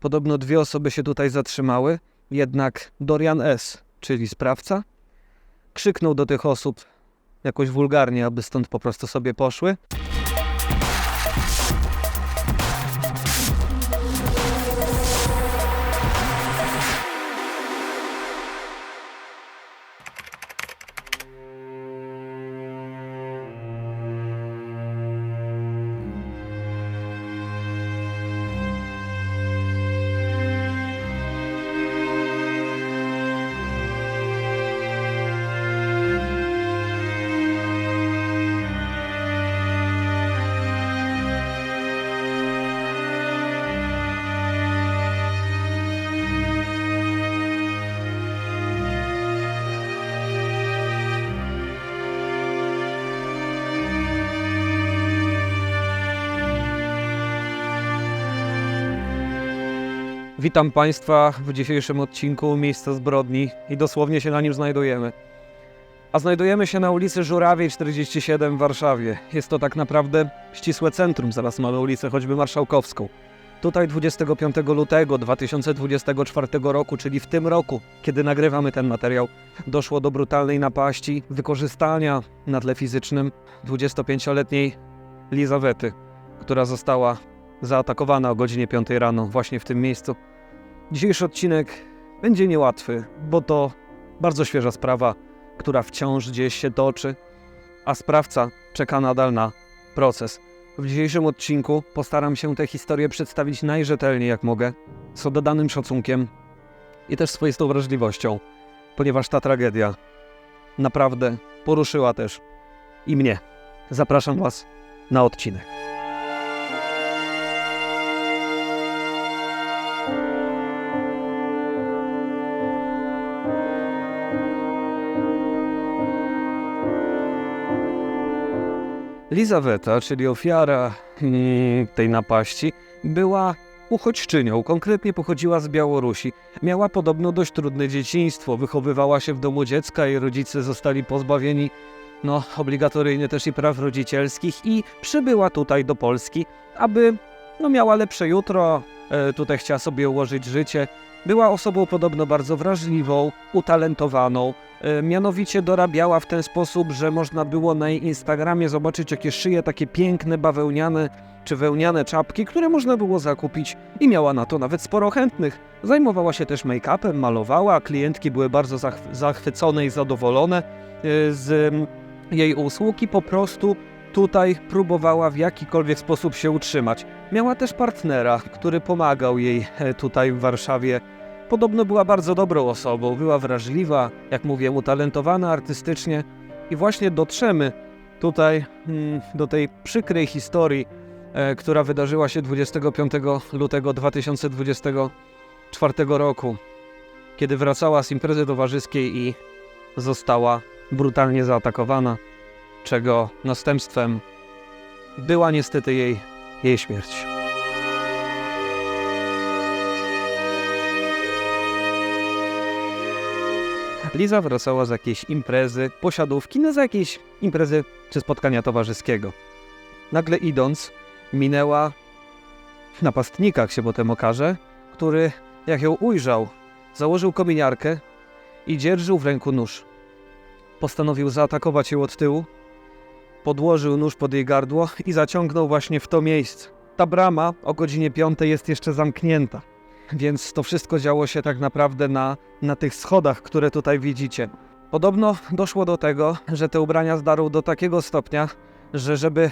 Podobno dwie osoby się tutaj zatrzymały, jednak Dorian S., czyli sprawca, krzyknął do tych osób jakoś wulgarnie, aby stąd po prostu sobie poszły. Witam Państwa w dzisiejszym odcinku Miejsca Zbrodni i dosłownie się na nim znajdujemy. A znajdujemy się na ulicy Żurawiej 47 w Warszawie. Jest to tak naprawdę ścisłe centrum, zaraz mamy ulicę choćby Marszałkowską. Tutaj 25 lutego 2024 roku, czyli w tym roku, kiedy nagrywamy ten materiał, doszło do brutalnej napaści, wykorzystania na tle fizycznym 25-letniej Lizawety, która została zaatakowana o godzinie 5 rano właśnie w tym miejscu. Dzisiejszy odcinek będzie niełatwy, bo to bardzo świeża sprawa, która wciąż gdzieś się toczy, a sprawca czeka nadal na proces. W dzisiejszym odcinku postaram się tę historię przedstawić najrzetelniej jak mogę, z dodanym szacunkiem i też swoistą wrażliwością, ponieważ ta tragedia naprawdę poruszyła też i mnie. Zapraszam Was na odcinek. Lizaweta, czyli ofiara mm, tej napaści, była uchodźczynią, konkretnie pochodziła z Białorusi. Miała podobno dość trudne dzieciństwo, wychowywała się w domu dziecka, jej rodzice zostali pozbawieni no, obligatoryjnie też i praw rodzicielskich i przybyła tutaj do Polski, aby no, miała lepsze jutro, tutaj chciała sobie ułożyć życie. Była osobą podobno bardzo wrażliwą, utalentowaną, E, Mianowicie dorabiała w ten sposób, że można było na jej Instagramie zobaczyć, jakie szyje takie piękne bawełniane czy wełniane czapki, które można było zakupić i miała na to nawet sporo chętnych. Zajmowała się też make-upem, malowała, klientki były bardzo zachw- zachwycone i zadowolone e, z mm, jej usług i po prostu tutaj próbowała w jakikolwiek sposób się utrzymać. Miała też partnera, który pomagał jej e, tutaj w Warszawie. Podobno była bardzo dobrą osobą, była wrażliwa, jak mówię, utalentowana artystycznie. I właśnie dotrzemy tutaj mm, do tej przykrej historii, e, która wydarzyła się 25 lutego 2024 roku, kiedy wracała z imprezy towarzyskiej i została brutalnie zaatakowana, czego następstwem była niestety jej, jej śmierć. Liza wracała z jakiejś imprezy, posiadówki, no z jakiejś imprezy czy spotkania towarzyskiego. Nagle idąc, minęła napastnika, jak się potem okaże, który, jak ją ujrzał, założył kominiarkę i dzierżył w ręku nóż. Postanowił zaatakować ją od tyłu, podłożył nóż pod jej gardło i zaciągnął właśnie w to miejsce. Ta brama o godzinie 5 jest jeszcze zamknięta. Więc to wszystko działo się tak naprawdę na, na tych schodach, które tutaj widzicie. Podobno doszło do tego, że te ubrania zdarł do takiego stopnia, że żeby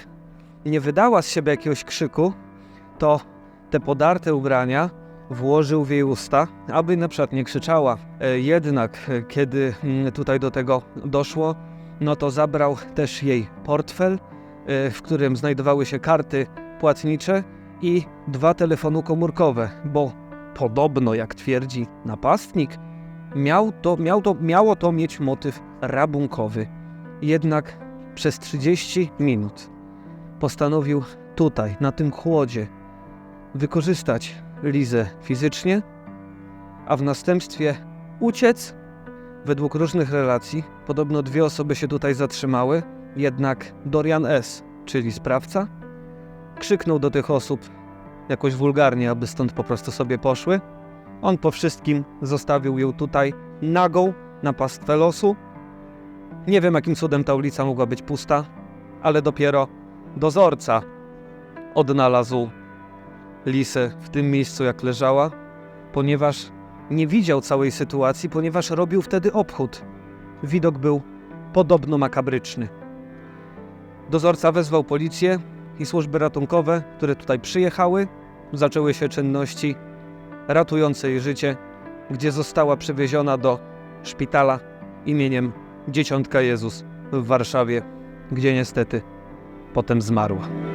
nie wydała z siebie jakiegoś krzyku, to te podarte ubrania włożył w jej usta, aby na przykład nie krzyczała. E, Jednak e, kiedy mm, tutaj do tego doszło, no to zabrał też jej portfel, e, w którym znajdowały się karty płatnicze i dwa telefony komórkowe, bo podobno, jak twierdzi napastnik, miał to, miał to, miało to mieć motyw rabunkowy. Jednak przez 30 minut postanowił tutaj, na tym chłodzie, wykorzystać Lizę fizycznie, a w następstwie uciec. Według różnych relacji, podobno dwie osoby się tutaj zatrzymały, jednak Dorian S., czyli sprawca, krzyknął do tych osób jakoś wulgarnie, aby stąd po prostu sobie poszły. On po wszystkim zostawił ją tutaj nagą na pastwę losu. Nie wiem, jakim cudem ta ulica mogła być pusta, ale dopiero dozorca odnalazł Lisę w tym miejscu, jak leżała, ponieważ nie widział całej sytuacji, ponieważ robił wtedy obchód. Widok był podobno makabryczny. Dozorca wezwał policję i służby ratunkowe, które tutaj przyjechały. Zaczęły się czynności ratujące jej życie, gdzie została przewieziona do szpitala imieniem Dzieciątka Jezus w Warszawie, gdzie niestety potem zmarła.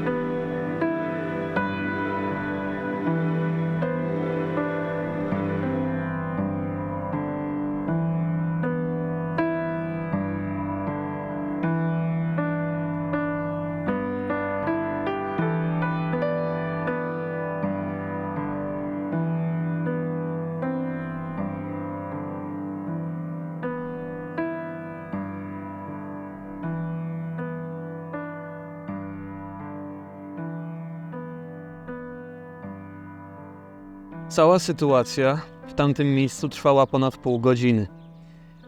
Cała sytuacja w tamtym miejscu trwała ponad pół godziny.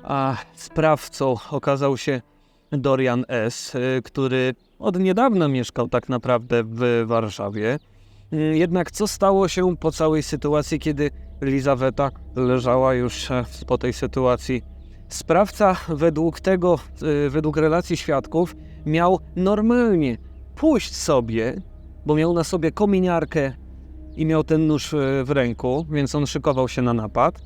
A sprawcą okazał się Dorian S., y, który od niedawna mieszkał tak naprawdę w Warszawie. Y, Jednak co stało się po całej sytuacji, kiedy Elizaweta leżała już e, po tej sytuacji? Sprawca według tego, y, według relacji świadków, miał normalnie pójść sobie, bo miał na sobie kominiarkę i miał ten nóż e, w ręku, więc on szykował się na napad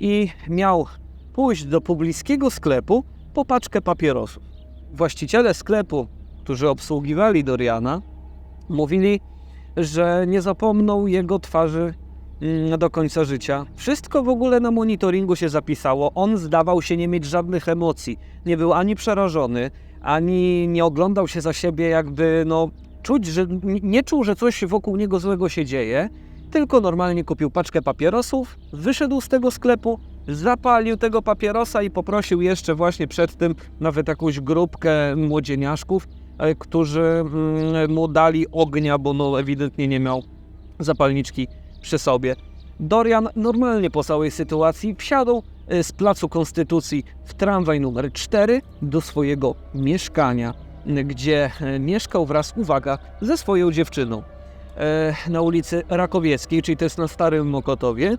i miał pójść do pobliskiego sklepu po paczkę papierosów. Właściciele sklepu, którzy obsługiwali Doriana, mówili, że nie zapomną jego twarzy mm, do końca życia. Wszystko w ogóle na monitoringu się zapisało. On zdawał się nie mieć żadnych emocji. Nie był ani przerażony, ani nie oglądał się za siebie, jakby no, czuć, że nie czuł, że coś wokół niego złego się dzieje, tylko normalnie kupił paczkę papierosów, wyszedł z tego sklepu, zapalił tego papierosa i poprosił jeszcze właśnie przed tym nawet jakąś grupkę młodzieniaszków, e, którzy mm, mu dali ognia, bo no ewidentnie nie miał zapalniczki przy sobie. Dorian normalnie po całej sytuacji wsiadł e, z Placu Konstytucji w tramwaj numer 4 do swojego mieszkania, gdzie e, mieszkał wraz, uwaga, ze swoją dziewczyną e, na ulicy Rakowieckiej, czyli to jest na Starym Mokotowie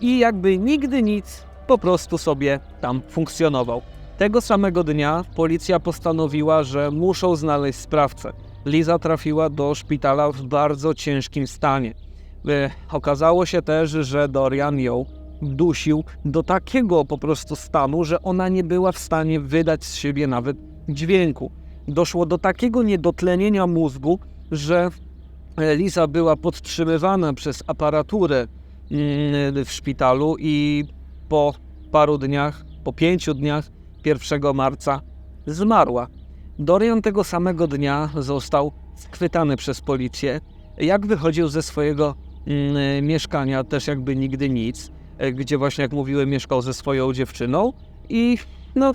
i jakby nigdy nic po prostu sobie tam funkcjonował. Tego samego dnia policja postanowiła, że muszą znaleźć sprawcę. Liza trafiła do szpitala w bardzo ciężkim stanie. E, Okazało się też, że Dorian ją dusił do takiego po prostu stanu, że ona nie była w stanie wydać z siebie nawet dźwięku. Doszło do takiego niedotlenienia mózgu, że e, Liza była podtrzymywana przez aparaturę mm, w szpitalu i po paru dniach, po pięciu dniach 1 marca zmarła. Dorian tego samego dnia został schwytany przez policję. Jak wychodził ze swojego mm, mieszkania, też jakby nigdy nic, e, gdzie właśnie, jak mówiłem, mieszkał ze swoją dziewczyną i no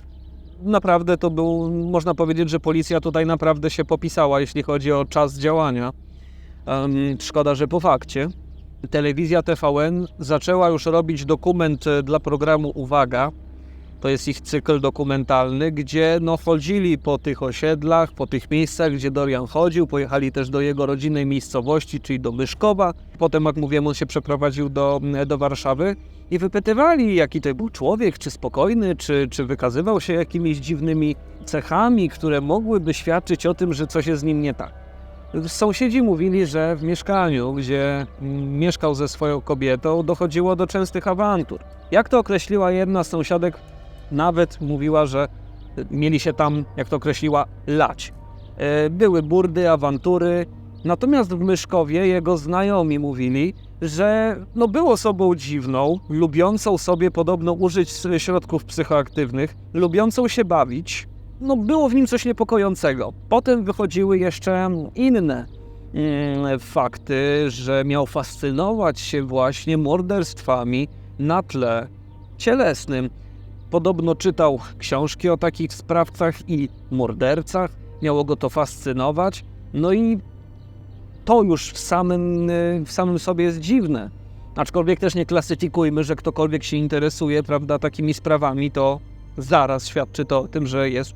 naprawdę to był, można powiedzieć, że policja tutaj naprawdę się popisała, jeśli chodzi o czas działania. Szkoda, że po fakcie. Telewizja TVN zaczęła już robić dokument e, dla programu Uwaga. To jest ich cykl dokumentalny, gdzie no, chodzili po tych osiedlach, po tych miejscach, gdzie Dorian chodził. Pojechali też do jego rodzinnej miejscowości, czyli do Myszkowa. Potem, jak mówiłem, on się przeprowadził do, do Warszawy i wypytywali, jaki to był człowiek, czy spokojny, czy, czy wykazywał się jakimiś dziwnymi cechami, które mogłyby świadczyć o tym, że coś jest z nim nie tak. Sąsiedzi mówili, że w mieszkaniu, gdzie mm, mieszkał ze swoją kobietą, dochodziło do częstych awantur. Jak to określiła jedna z sąsiadek, nawet mówiła, że mieli się tam, jak to określiła, lać. E, Były burdy, awantury. Natomiast w Myszkowie jego znajomi mówili, że no był osobą dziwną, lubiącą sobie podobno użyć środków psychoaktywnych, lubiącą się bawić, no było w nim coś niepokojącego. Potem wychodziły jeszcze inne mm, fakty, że miał fascynować się właśnie morderstwami na tle cielesnym. Podobno czytał książki o takich sprawcach i mordercach, miało go to fascynować. No i to już w samym, w samym sobie jest dziwne. Aczkolwiek też nie klasyfikujmy, że ktokolwiek się interesuje, prawda, takimi sprawami, to zaraz świadczy to o tym, że jest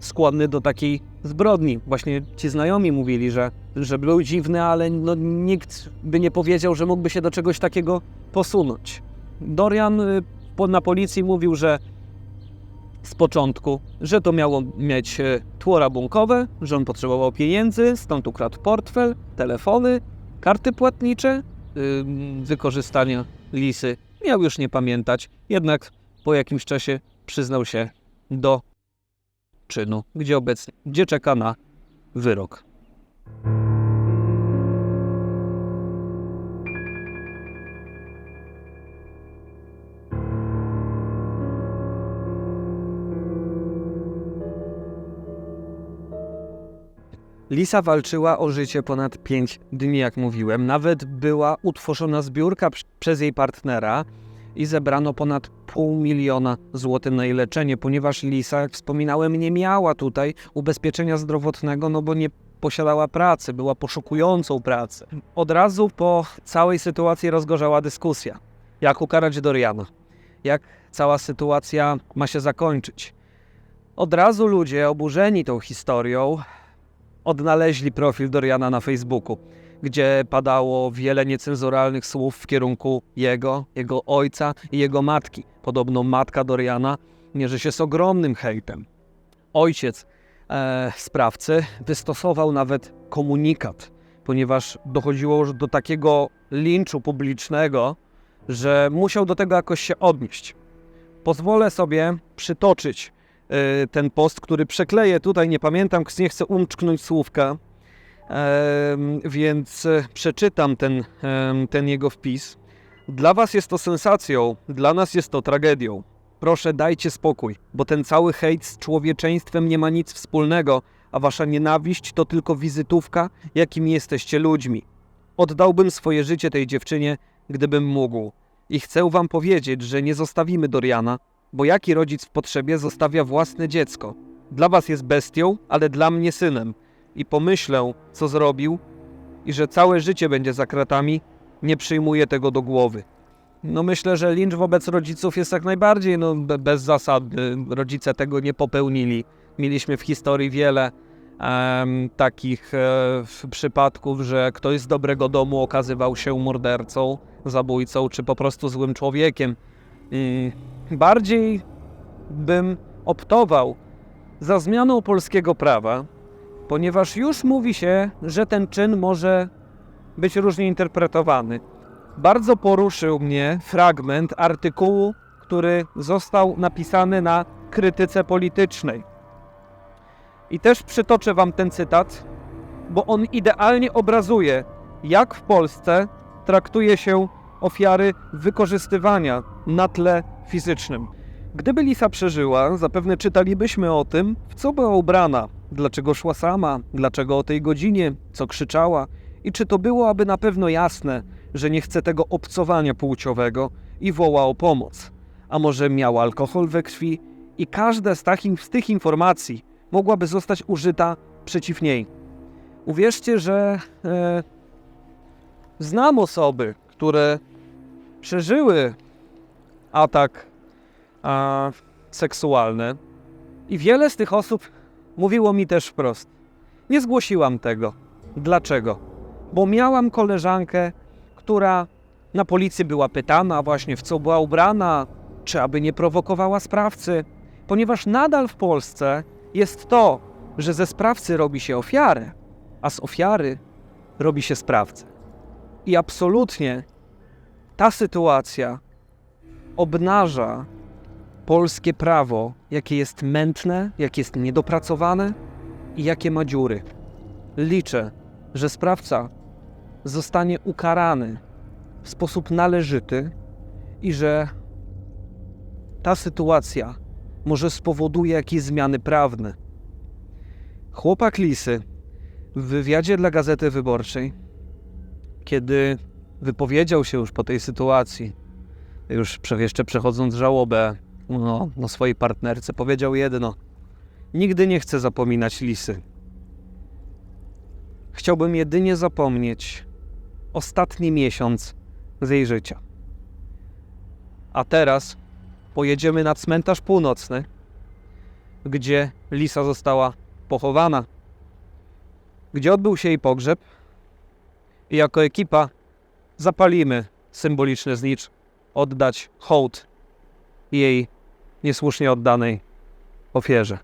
skłonny do takiej zbrodni. Właśnie ci znajomi mówili, że, że był dziwny, ale no, nikt by nie powiedział, że mógłby się do czegoś takiego posunąć. Dorian y, na policji mówił, że z początku, że to miało mieć e, tło rabunkowe, że on potrzebował pieniędzy, stąd ukradł portfel, telefony, karty płatnicze, ym, wykorzystania lisy. Miał już nie pamiętać, jednak po jakimś czasie przyznał się do czynu, gdzie obecnie, gdzie czeka na wyrok. Lisa walczyła o życie ponad 5 dni, jak mówiłem. Nawet była utworzona zbiórka przez jej partnera i zebrano ponad pół miliona złotych na jej leczenie, ponieważ Lisa, jak wspominałem, nie miała tutaj ubezpieczenia zdrowotnego, no bo nie posiadała pracy, była poszukującą pracy. Od razu po całej sytuacji rozgorzała dyskusja. Jak ukarać Doriana? Jak cała sytuacja ma się zakończyć? Od razu ludzie oburzeni tą historią odnaleźli profil Doriana na Facebooku, gdzie padało wiele niecenzuralnych słów w kierunku jego, jego ojca i jego matki. Podobno matka Doriana mierzy się z ogromnym hejtem. Ojciec e, sprawcy wystosował nawet komunikat, ponieważ dochodziło już do takiego linczu publicznego, że musiał do tego jakoś się odnieść. Pozwolę sobie przytoczyć ten post, który przekleję tutaj, nie pamiętam, nie chcę umczknąć słówka, więc e, przeczytam ten, ten jego wpis. Dla was jest to sensacją, dla nas jest to tragedią. Proszę dajcie spokój, bo ten cały hejt z człowieczeństwem nie ma nic wspólnego, a wasza nienawiść to tylko wizytówka, jakimi jesteście ludźmi. Oddałbym swoje życie tej dziewczynie, gdybym mógł. I chcę wam powiedzieć, że nie zostawimy Doriana, bo jaki rodzic w potrzebie zostawia własne dziecko? Dla was jest bestią, ale dla mnie synem. I pomyślę, co zrobił, i że całe życie będzie za kratami, nie przyjmuję tego do głowy. No myślę, że lincz wobec rodziców jest jak najbardziej no, be- bezzasadny. Rodzice tego nie popełnili. Mieliśmy w historii wiele takich e, przypadków, że ktoś z dobrego domu okazywał się mordercą, zabójcą, czy po prostu złym człowiekiem. Bardziej bym optował za zmianą polskiego prawa, ponieważ już mówi się, że ten czyn może być różnie interpretowany. Bardzo poruszył mnie fragment artykułu, który został napisany na krytyce politycznej. I też przytoczę Wam ten cytat, bo on idealnie obrazuje, jak w Polsce traktuje się ofiary wykorzystywania na tle fizycznym. Gdyby Lisa przeżyła, zapewne czytalibyśmy o tym, w co była ubrana, dlaczego szła sama, dlaczego o tej godzinie, co krzyczała i czy to było aby na pewno jasne, że nie chce tego obcowania płciowego i woła o pomoc. A może miała alkohol we krwi i każda z, takich, z tych informacji mogłaby zostać użyta przeciw niej. Uwierzcie, że e, znam osoby, które przeżyły atak a, seksualny i wiele z tych osób mówiło mi też wprost. Nie zgłosiłam tego. Dlaczego? Bo miałam koleżankę, która na policji była pytana właśnie w co była ubrana, czy aby nie prowokowała sprawcy, ponieważ nadal w Polsce jest to, że ze sprawcy robi się ofiarę, a z ofiary robi się sprawcę. I absolutnie ta sytuacja obnaża polskie prawo, jakie jest mętne, jakie jest niedopracowane i jakie ma dziury. Liczę, że sprawca zostanie ukarany w sposób należyty i że ta sytuacja może spowoduje jakieś zmiany prawne. Chłopak Lisy w wywiadzie dla Gazety Wyborczej, kiedy wypowiedział się już po tej sytuacji, już jeszcze przechodząc żałobę no, no swojej partnerce, powiedział jedno: Nigdy nie chcę zapominać Lisy. chciałbym jedynie zapomnieć ostatni miesiąc z jej życia. A teraz pojedziemy na cmentarz północny, gdzie Lisa została pochowana, gdzie odbył się jej pogrzeb i jako ekipa zapalimy symboliczny znicz, oddać hołd jej niesłusznie oddanej ofierze.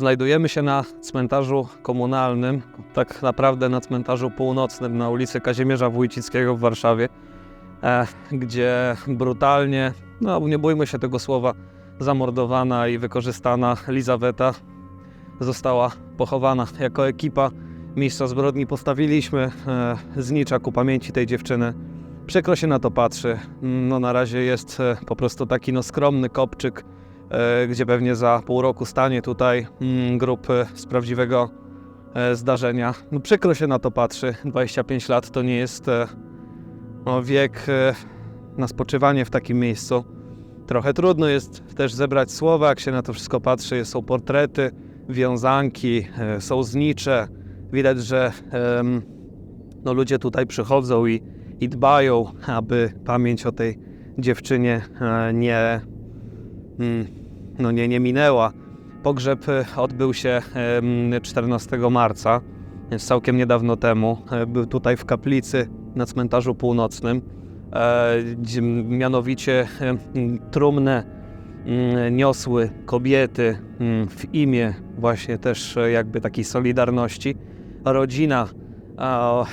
Znajdujemy się na cmentarzu komunalnym, tak naprawdę na cmentarzu północnym na ulicy Kazimierza Wójcickiego w Warszawie, e, gdzie brutalnie, no nie bójmy się tego słowa, zamordowana i wykorzystana Elizaweta została pochowana. Jako ekipa miejsca zbrodni postawiliśmy e, znicza ku pamięci tej dziewczyny. Przykro się na to patrzy. No na razie jest e, po prostu taki no skromny kopczyk, gdzie pewnie za pół roku stanie tutaj mm, grup e, z prawdziwego e, zdarzenia. No przykro się na to patrzy. 25 lat to nie jest e, no, wiek e, na spoczywanie w takim miejscu. Trochę trudno jest też zebrać słowa, jak się na to wszystko patrzy. Są portrety, wiązanki, e, są znicze. Widać, że no, ludzie tutaj przychodzą i, i dbają, aby pamięć o tej dziewczynie e, nie, mm, no nie, nie minęła. Pogrzeb e, odbył się em, 14 marca, więc całkiem niedawno temu. E, Był tutaj w kaplicy na cmentarzu północnym. E, Mianowicie trumnę mm, niosły kobiety mm, w imię właśnie też jakby takiej solidarności. Rodzina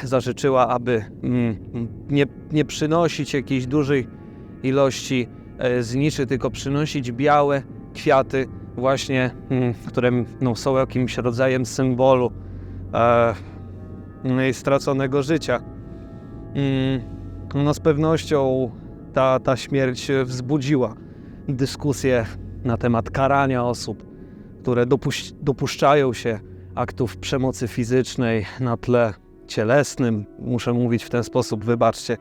zażyczyła, aby mm, nie, nie przynosić jakiejś dużej ilości zniczy, tylko przynosić białe kwiaty właśnie, mm, które no, są jakimś rodzajem symbolu e, straconego życia. Mm, No z pewnością ta, ta śmierć wzbudziła dyskusję na temat karania osób, które dopuś- dopuszczają się aktów przemocy fizycznej na tle cielesnym. Muszę mówić w ten sposób, wybaczcie.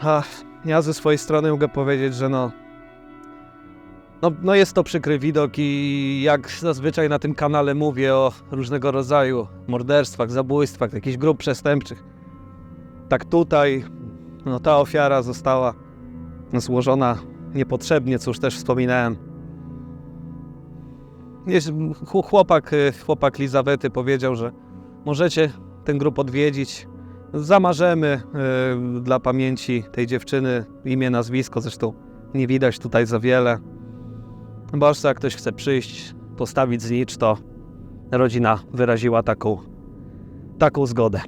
A, ja ze swojej strony mogę powiedzieć, że no, no, no jest to przykry widok i jak zazwyczaj na tym kanale mówię o różnego rodzaju morderstwach, zabójstwach, jakichś grup przestępczych. Tak tutaj, no ta ofiara została złożona niepotrzebnie, co już też wspominałem. Chłopak, y, chłopak Lizawety powiedział, że możecie ten grup odwiedzić. Zamarzemy y, dla pamięci tej dziewczyny imię, nazwisko, zresztą nie widać tutaj za wiele. Chyba, że jak ktoś chce przyjść, postawić znicz, to rodzina wyraziła taką, taką zgodę.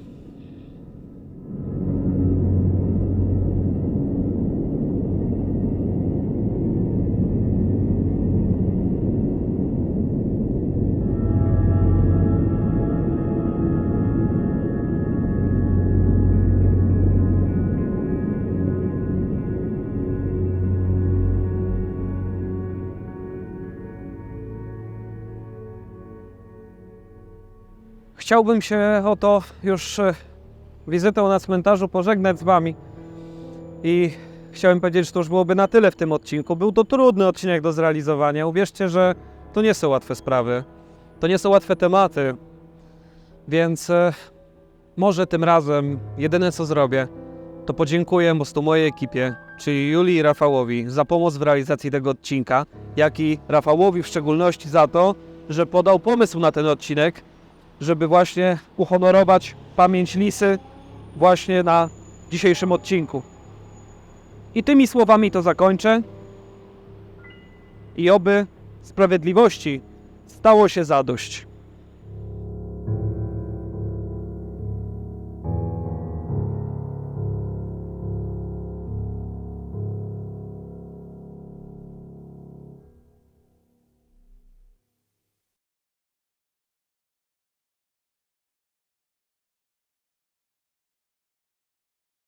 Chciałbym się oto już e, wizytą na cmentarzu pożegnać z Wami. I chciałem powiedzieć, że to już byłoby na tyle w tym odcinku. Był to trudny odcinek do zrealizowania. Uwierzcie, że to nie są łatwe sprawy. To nie są łatwe tematy. Więc e, może tym razem jedyne co zrobię, to podziękuję po prostu mojej ekipie, czyli Julii i Rafałowi, za pomoc w realizacji tego odcinka, jak i Rafałowi w szczególności za to, że podał pomysł na ten odcinek, żeby właśnie uhonorować pamięć Lisy właśnie na dzisiejszym odcinku. I tymi słowami to zakończę. I oby sprawiedliwości stało się zadość.